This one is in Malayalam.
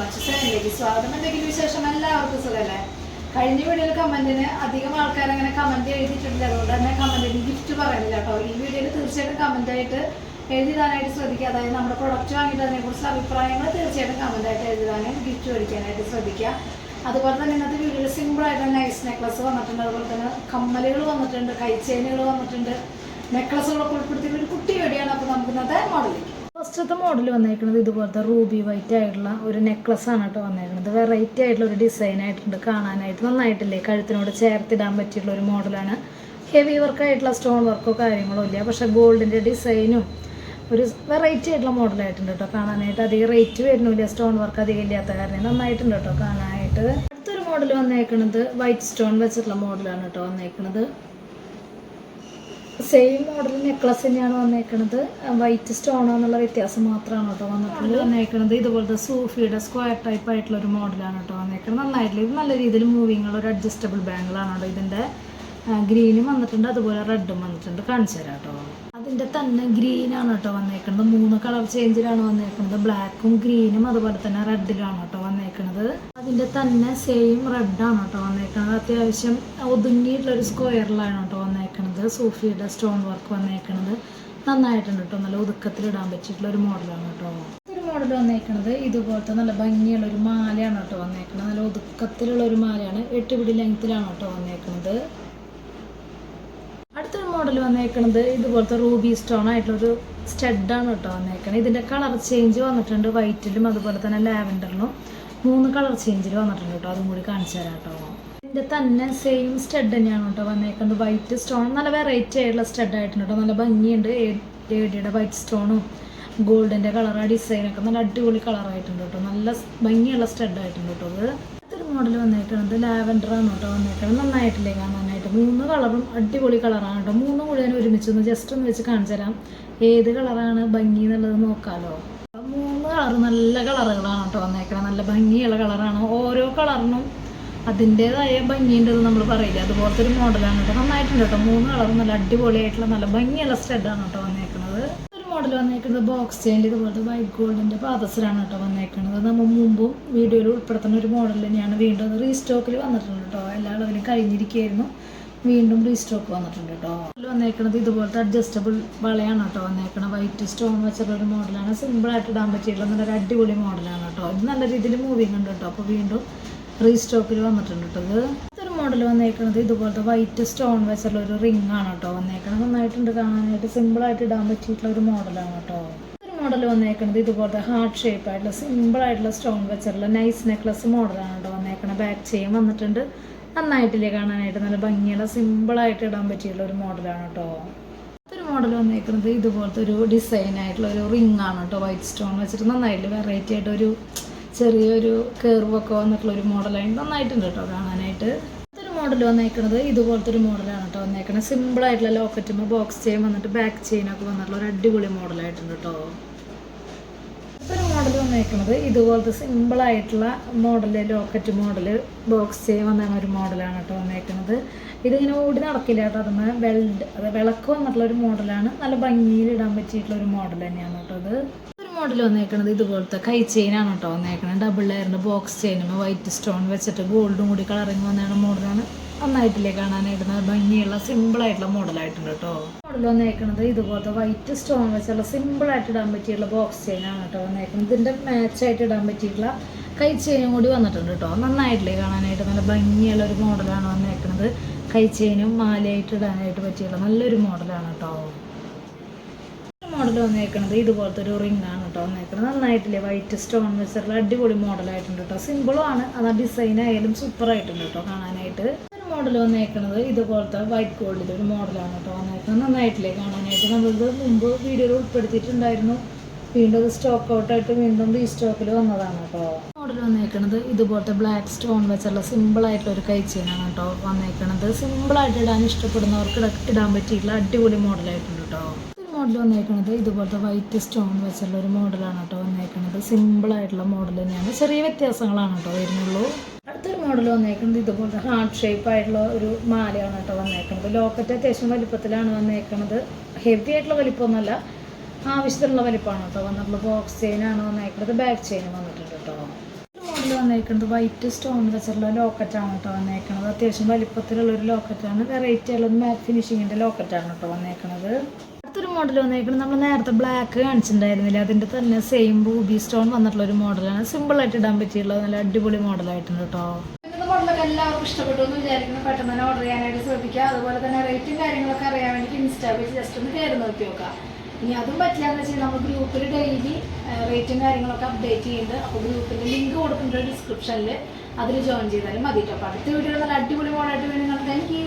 ചാനലിലേക്ക് സ്വാഗതം. എന്തെങ്കിലും വിശേഷം? എല്ലാവർക്കും സുഖമല്ലേ? കഴിഞ്ഞ വീഡിയോയിൽ കമന്റിന് അധികം ആൾക്കാർ അങ്ങനെ കമന്റ് എഴുതിയിട്ടുണ്ട് അതുകൊണ്ട് തന്നെ കമന്റിന് ഗിഫ്റ്റ് പറയുന്നില്ല കേട്ടോ. ഈ വീഡിയോയിൽ തീർച്ചയായിട്ടും കമന്റായിട്ട് എഴുതിടാനായിട്ട് ശ്രദ്ധിക്കുക. അതായത് നമ്മുടെ പ്രൊഡക്റ്റ് വാങ്ങിയിട്ട് അതിനെക്കുറിച്ചുള്ള അഭിപ്രായങ്ങൾ തീർച്ചയായിട്ടും കമന്റായിട്ട് എഴുതാനും ഗിഫ്റ്റ് മേടിക്കാനായിട്ട് ശ്രദ്ധിക്കുക. അതുപോലെ തന്നെ ഇന്നത്തെ വീഡിയോയിൽ സിമ്പിൾ ആയിട്ടുള്ള നൈസ് നെക്ലസ് വന്നിട്ടുണ്ട്. അതുപോലെ തന്നെ കമ്മലുകൾ വന്നിട്ടുണ്ട്. കൈച്ചേനുകൾ വന്നിട്ടുണ്ട്. നെക്ലസുകളൊക്കെ ഉൾപ്പെടുത്തിയിട്ട് ഒരു കുട്ടി വേടിയാണ് അപ്പോൾ നമുക്ക് ഇന്നത്തെ മോഡലിലേക്ക് ഫസ്റ്റത്തെ മോഡൽ വന്നിരിക്കുന്നത് ഇതുപോലത്തെ റൂബി വൈറ്റ് ആയിട്ടുള്ള ഒരു നെക്ലസ് ആണ് കേട്ടോ വന്നേക്കുന്നത് വെറൈറ്റി ആയിട്ടുള്ള ഒരു ഡിസൈൻ ആയിട്ടുണ്ട് കാണാനായിട്ട്. നന്നായിട്ടില്ലേ? കഴുത്തിനോട് ചേർത്തിടാൻ പറ്റിയിട്ടുള്ള ഒരു മോഡലാണ് ഹെവി വർക്ക് ആയിട്ടുള്ള സ്റ്റോൺ വർക്കോ കാര്യങ്ങളോ ഇല്ല. പക്ഷെ ഗോൾഡിന്റെ ഡിസൈനും ഒരു വെറൈറ്റി ആയിട്ടുള്ള മോഡലായിട്ടുണ്ട് കേട്ടോ കാണാനായിട്ട്. അധികം റേറ്റ് വരുന്നില്ല. സ്റ്റോൺ വർക്ക് അധികം ഇല്ലാത്ത കാരണം നന്നായിട്ടുണ്ട് കേട്ടോ കാണാനായിട്ട്. അടുത്തൊരു മോഡൽ വന്നേക്കുന്നത് വൈറ്റ് സ്റ്റോൺ വെച്ചിട്ടുള്ള മോഡലാണ് കേട്ടോ വന്നേക്കുന്നത് സെയിം മോഡൽ നെക്ലസ് തന്നെയാണ് വന്നേക്കുന്നത് വൈറ്റ് സ്റ്റോൺ എന്നുള്ള വ്യത്യാസം മാത്രമാണ് കേട്ടോ വന്നിട്ടുള്ളത്. വന്നേക്കുന്നത് ഇതുപോലത്തെ സൂഫിയുടെ സ്ക്വയർ ടൈപ്പ് ആയിട്ടുള്ള ഒരു മോഡലാണ് കേട്ടോ വന്നേക്കുന്നത് നന്നായിട്ടില്ല ഇത് നല്ല രീതിയിൽ മൂവിങ് ഉള്ള ഒരു അഡ്ജസ്റ്റബിൾ ബാങ്കിളാണ് കേട്ടോ ഇതിന്റെ ഗ്രീനും വന്നിട്ടുണ്ട് അതുപോലെ റെഡും വന്നിട്ടുണ്ട്. കാണിച്ചു തരാം കേട്ടോ. അതിന്റെ തന്നെ ഗ്രീനാണ് കേട്ടോ വന്നേക്കുന്നത് മൂന്ന് കളർ ചേഞ്ചിലാണ് വന്നേക്കുന്നത് ബ്ലാക്കും ഗ്രീനും അതുപോലെ തന്നെ റെഡിലാണ് കേട്ടോ വന്നേക്കുന്നത് അതിന്റെ തന്നെ സെയിം റെഡാണ് കേട്ടോ വന്നേക്കുന്നത് അത്യാവശ്യം ഒതുങ്ങിയിട്ടുള്ള ഒരു സ്ക്വയറിലാണ് കേട്ടോ വന്നേക്കുന്നത് സൂഫിയുടെ സ്റ്റോൺ വർക്ക് വന്നേക്കുന്നത് നന്നായിട്ടുണ്ട് കേട്ടോ. നല്ല ഒതുക്കത്തിലിടാൻ പറ്റിയിട്ടുള്ള ഒരു മോഡലാണ് കേട്ടോ. ഒരു മോഡൽ വന്നേക്കുന്നത് ഇതുപോലത്തെ നല്ല ഭംഗിയുള്ള ഒരു മാലയാണ് കേട്ടോ വന്നേക്കുന്നത് നല്ല ഒതുക്കത്തിലുള്ള ഒരു മാലയാണ്. എട്ട് പിടി ലെങ്ത്തിലാണ് കേട്ടോ വന്നേക്കുന്നത് അടുത്തൊരു മോഡൽ വന്നേക്കുന്നത് ഇതുപോലത്തെ റൂബി സ്റ്റോൺ ആയിട്ടുള്ളൊരു സ്റ്റഡാണ് കേട്ടോ വന്നേക്കുന്നത് ഇതിന്റെ കളർ ചേഞ്ച് വന്നിട്ടുണ്ട്. വൈറ്റിലും അതുപോലെ തന്നെ ലാവൻഡറിലും മൂന്ന് കളർ ചേഞ്ചിൽ വന്നിട്ടുണ്ട് കേട്ടോ. അതും കൂടി കാണിച്ചു തരാം കേട്ടോ. ഇതിന്റെ തന്നെ സെയിം സ്റ്റഡ് തന്നെയാണ് കേട്ടോ വന്നേക്കുന്നത്. വൈറ്റ് സ്റ്റോൺ നല്ല വെറൈറ്റി ആയിട്ടുള്ള സ്റ്റഡ് ആയിട്ടുണ്ട് കേട്ടോ. നല്ല ഭംഗിയുണ്ട്. ഏടിയുടെ വൈറ്റ് സ്റ്റോണും ഗോൾഡിന്റെ കളർ ആ ഡിസൈനൊക്കെ നല്ല അടിപൊളി കളറായിട്ടുണ്ട് കേട്ടോ. നല്ല ഭംഗിയുള്ള സ്റ്റഡ് ആയിട്ടുണ്ട് കേട്ടോ അത് അടുത്തൊരു മോഡൽ വന്നേക്കുന്നത് ലാവൻഡർ ആണ് കേട്ടോ വന്നേക്കുന്നത്. നന്നായിട്ടില്ലേ കാണാനായിട്ട്. മൂന്ന് കളറും അടിപൊളി കളറാണ് കേട്ടോ. മൂന്നും കൂടി ഒരുമിച്ച് ഒന്ന് ജസ്റ്റ് ഒന്ന് വെച്ച് കാണിച്ചു തരാം. ഏത് കളറാണ് ഭംഗി എന്നുള്ളത് നോക്കാമല്ലോ മൂന്ന് കളർ നല്ല കളറുകളാണ് കേട്ടോ വന്നേക്കുന്നത്. നല്ല ഭംഗിയുള്ള കളറാണ് ഓരോ കളറിനും അതിന്റെതായ ഭംഗിയുണ്ടെന്ന് നമ്മൾ പറയില്ല? അതുപോലത്തെ ഒരു മോഡലാണ് കേട്ടോ. നന്നായിട്ടുണ്ട് കേട്ടോ. മൂന്ന് കളറും നല്ല അടിപൊളിയായിട്ടുള്ള നല്ല ഭംഗിയുള്ള സ്റ്റെഡാണ് കേട്ടോ വന്നേക്കുന്നത് ഒരു മോഡൽ വന്നേക്കുന്നത് ബോക്സ് ചെയിന്റെ ഇതുപോലത്തെ വൈറ്റ് ഗോൾഡിന്റെ പാദസരാണ് കേട്ടോ വന്നേക്കുന്നത് നമ്മൾ മുമ്പും വീഡിയോയിൽ ഉൾപ്പെടുത്തുന്ന ഒരു മോഡൽ തന്നെയാണ് വീണ്ടും അത് റീസ്റ്റോക്കിൽ വന്നിട്ടുണ്ട് കേട്ടോ. എല്ലാ അളവിലും കഴിഞ്ഞിരിക്കുകയായിരുന്നു. വീണ്ടും റീസ്റ്റോക്ക് വന്നിട്ടുണ്ട് കേട്ടോ. വന്നേക്കുന്നത് ഇതുപോലത്തെ അഡ്ജസ്റ്റബിൾ വളയാണ് കേട്ടോ വന്നേക്കുന്നത് വൈറ്റ് സ്റ്റോൺ വെച്ചിട്ടുള്ള ഒരു മോഡലാണ് സിമ്പിളായിട്ട് ഇടാൻ പറ്റിയിട്ടുള്ള നല്ലൊരു അടിപൊളി മോഡലാണ് കേട്ടോ. ഇത് നല്ല രീതിയിൽ മൂവിങ് ഉണ്ട് കേട്ടോ. അപ്പോൾ വീണ്ടും റീസ്റ്റോക്കിൽ വന്നിട്ടുണ്ട് കേട്ടോ ഇത്. മോഡൽ വന്നേക്കുന്നത് ഇതുപോലത്തെ വൈറ്റ് സ്റ്റോൺ വെച്ചുള്ള ഒരു റിംഗ് ആണ് കേട്ടോ വന്നേക്കുന്നത് നന്നായിട്ടുണ്ട് കാണാനായിട്ട് സിമ്പിളായിട്ട് ഇടാൻ പറ്റിയിട്ടുള്ള ഒരു മോഡലാണ് കേട്ടോ. ഒരു മോഡൽ വന്നേക്കുന്നത് ഇതുപോലത്തെ ഹാർട്ട് ഷേപ്പ് ആയിട്ടുള്ള സിമ്പിൾ ആയിട്ടുള്ള സ്റ്റോൺ വെച്ചുള്ള നൈസ് നെക്ലസ് മോഡലാണ് കേട്ടോ വന്നേക്കുന്നത് ബാക്ക് ചെയിൻ വന്നിട്ടുണ്ട്. നന്നായിട്ടില്ലേ കാണാനായിട്ട്? നല്ല ഭംഗിയുള്ള സിമ്പിളായിട്ട് ഇടാൻ പറ്റിയുള്ള ഒരു മോഡലാണ് കേട്ടോ. ഒരു മോഡൽ വന്നേക്കുന്നത് ഇതുപോലത്തെ ഒരു ഡിസൈൻ ആയിട്ടുള്ള ഒരു റിംഗ് ആണ് കേട്ടോ വൈറ്റ് സ്റ്റോൺ വെച്ചിട്ട് നന്നായിട്ട് വെറൈറ്റി ആയിട്ട് ഒരു ചെറിയൊരു കേർവൊക്കെ വന്നിട്ടുള്ള ഒരു മോഡലായി നന്നായിട്ടുണ്ട് കേട്ടോ കാണാനായിട്ട്. അടുത്തൊരു മോഡൽ വന്നേക്കുന്നത് ഇതുപോലത്തെ ഒരു മോഡലാണ് കേട്ടോ സിമ്പിൾ ആയിട്ടുള്ള ലോക്കറ്റുമ്പോൾ ബോക്സ് ചെയിൻ വന്നിട്ട് ബാക്ക് ചെയിനൊക്കെ വന്നിട്ടുള്ള ഒരു അടിപൊളി മോഡലായിട്ടുണ്ട് കേട്ടോ. ഒരു മോഡൽ വന്നേക്കുന്നത് ഇതുപോലത്തെ സിമ്പിൾ ആയിട്ടുള്ള model locket model box chain വന്ന ഒരു മോഡലാണ് കേട്ടോ വന്നേക്കുന്നത് ഇതിങ്ങനെ ഓടി നടക്കില്ല കേട്ടോ. അതിന് വെൽഡ് അത് വിളക്ക് വന്നിട്ടുള്ള ഒരു മോഡലാണ്. നല്ല ഭംഗിയിൽ ഇടാൻ പറ്റിയിട്ടുള്ള ഒരു മോഡൽ തന്നെയാണ് കേട്ടോ അത് മോഡൽ വന്നേക്കുന്നത് ഇതുപോലത്തെ കൈ ചെയിനാണ് കേട്ടോ വന്നേക്കുന്നത് ഡബിൾ ലെയറിന്റെ ബോക്സ് ചെയിനും വൈറ്റ് സ്റ്റോൺ വെച്ചിട്ട് ഗോൾഡും കൂടി കളറിങ് വന്നേണ മോഡലാണ് നന്നായിട്ടില്ലേ കാണാനായിട്ട് നല്ല ഭംഗിയുള്ള സിമ്പിൾ ആയിട്ടുള്ള മോഡലായിട്ടുണ്ട് കേട്ടോ മോഡൽ വന്നേക്കുന്നത് ഇതുപോലത്തെ വൈറ്റ് സ്റ്റോൺ വെച്ചുള്ള സിമ്പിൾ ആയിട്ട് ഇടാൻ പറ്റിയുള്ള ബോക്സ് ചെയിനാണ് കേട്ടോ വന്നേക്കുന്നത് ഇതിന്റെ മാച്ചായിട്ട് ഇടാൻ പറ്റിയിട്ടുള്ള കൈ ചെയിനും കൂടി വന്നിട്ടുണ്ട് കേട്ടോ നന്നായിട്ടില്ലേ കാണാനായിട്ട് നല്ല ഭംഗിയുള്ള ഒരു മോഡലാണ് വന്നേക്കുന്നത് കൈ ചെയിനും മാലയായിട്ട് ഇടാനായിട്ട് പറ്റിയുള്ള നല്ലൊരു മോഡലാണ് കേട്ടോ മോഡൽ വന്നേക്കുന്നത് ഇതുപോലത്തെ ഒരു റിംഗ് ആണ് കേട്ടോ വന്നേക്കുന്നത് നന്നായിട്ടില്ലേ വൈറ്റ് സ്റ്റോൺ വെച്ചിട്ടുള്ള അടിപൊളി മോഡലായിട്ടുണ്ട് കേട്ടോ സിമ്പിളും ആണ്. അത് ഡിസൈൻ ആയാലും സൂപ്പർ ആയിട്ടുണ്ട് കേട്ടോ കാണാനായിട്ട്. ഒരു മോഡൽ വന്നേക്കുന്നത് ഇതുപോലത്തെ വൈറ്റ് ഗോൾഡിൽ ഒരു മോഡലാണ് കേട്ടോ വന്നേക്കുന്നത് നന്നായിട്ടില്ലേ കാണാനായിട്ട്? നമ്മളിത് മുമ്പ് വീഡിയോയിൽ ഉൾപ്പെടുത്തിയിട്ടുണ്ടായിരുന്നു. വീണ്ടും സ്റ്റോക്ക് ഔട്ടായിട്ട് വീണ്ടും സ്റ്റോക്കിൽ വന്നതാണ് കേട്ടോ മോഡൽ വന്നേക്കുന്നത് ഇതുപോലത്തെ ബ്ലാക്ക് സ്റ്റോൺ വെച്ചുള്ള സിമ്പിൾ ആയിട്ടുള്ള ഒരു കൈച്ചെയിനാണ് കേട്ടോ വന്നേക്കുന്നത് സിമ്പിളായിട്ട് ഇടാൻ ഇഷ്ടപ്പെടുന്നവർക്ക് ഇട- ഇടാൻ പറ്റിയിട്ടുള്ള അടിപൊളി മോഡലായിട്ടുണ്ട് കേട്ടോ മോഡൽ വന്നേക്കുന്നത് ഇതുപോലത്തെ വൈറ്റ് സ്റ്റോൺ വെച്ചുള്ള ഒരു മോഡലാണ് കേട്ടോ വന്നേക്കുന്നത് സിമ്പിൾ ആയിട്ടുള്ള മോഡൽ തന്നെയാണ്. ചെറിയ വ്യത്യാസങ്ങളാണ് കേട്ടോ വരുന്നുള്ളൂ. അടുത്തൊരു മോഡൽ വന്നേക്കുന്നത് ഇതുപോലത്തെ ഹാർട്ട് ഷേപ്പ് ആയിട്ടുള്ള ഒരു മാലയാണ് കേട്ടോ വന്നേക്കുന്നത് ലോക്കറ്റ് അത്യാവശ്യം വലിപ്പത്തിലാണ് വന്നേക്കുന്നത് ഹെവി ആയിട്ടുള്ള വലിപ്പമൊന്നുമല്ല. ആവശ്യത്തിലുള്ള വലിപ്പമാണ് കേട്ടോ വന്നിട്ടുള്ള ബോക്സ് ചെയിനാണ് വന്നേക്കുന്നത് ബാക്ക് ചെയിൻ വന്നിട്ടുണ്ട് കേട്ടോ. മോഡൽ വന്നേക്കുന്നത് വൈറ്റ് സ്റ്റോൺ വെച്ചിട്ടുള്ള ലോക്കറ്റാണ് കേട്ടോ വന്നേക്കുന്നത് അത്യാവശ്യം വലിപ്പത്തിലുള്ള ഒരു ലോക്കറ്റാണ് വെറൈറ്റി ആയിട്ടുള്ള മാറ്റ് ഫിനിഷിങ്ങിന്റെ ലോക്കറ്റാണ് കേട്ടോ വന്നേക്കുന്നത് മോഡൽ വന്നിരിക്കുന്നത് നമ്മൾ നേരത്തെ ബ്ലാക്ക് കാണിച്ചിട്ടുണ്ടായിരുന്നില്ല? അതിന്റെ തന്നെ സെയിം റൂബി സ്റ്റോൺ വന്നിട്ടുള്ള ഒരു മോഡലാണ്. സിമ്പിളായിട്ട് ഇടാൻ പറ്റിയുള്ള നല്ല അടിപൊളി മോഡലായിട്ടുണ്ട് കേട്ടോ എല്ലാവർക്കും ഇഷ്ടപ്പെട്ടു എന്ന് വിചാരിക്കുന്നു. പെട്ടെന്ന് തന്നെ ഓർഡർ ചെയ്യാനായിട്ട് ശ്രദ്ധിക്കുക. അതുപോലെ തന്നെ റേറ്റും കാര്യങ്ങളൊക്കെ അറിയാൻ വേണ്ടി ഇൻസ്റ്റാ പേജ് ജസ്റ്റ് ഒന്ന് കയറി നോക്കി നോക്കാം ഇനി അതും പറ്റില്ലാന്ന് വെച്ചാൽ നമ്മൾ ഗ്രൂപ്പിൽ ഡെയിലി റേറ്റും കാര്യങ്ങളൊക്കെ അപ്ഡേറ്റ് ചെയ്യുന്നുണ്ട്. അപ്പോൾ ഗ്രൂപ്പിന്റെ ലിങ്ക് കൊടുക്കുന്നുണ്ട് ഡിസ്ക്രിപ്ഷനിൽ അതിൽ ജോയിൻ ചെയ്താലും മതി കേട്ടോ അപ്പോൾ അടുത്ത വീഡിയോ നല്ല അടിപൊളി മോഡായിട്ട് വേണ്ടി താങ്ക് യു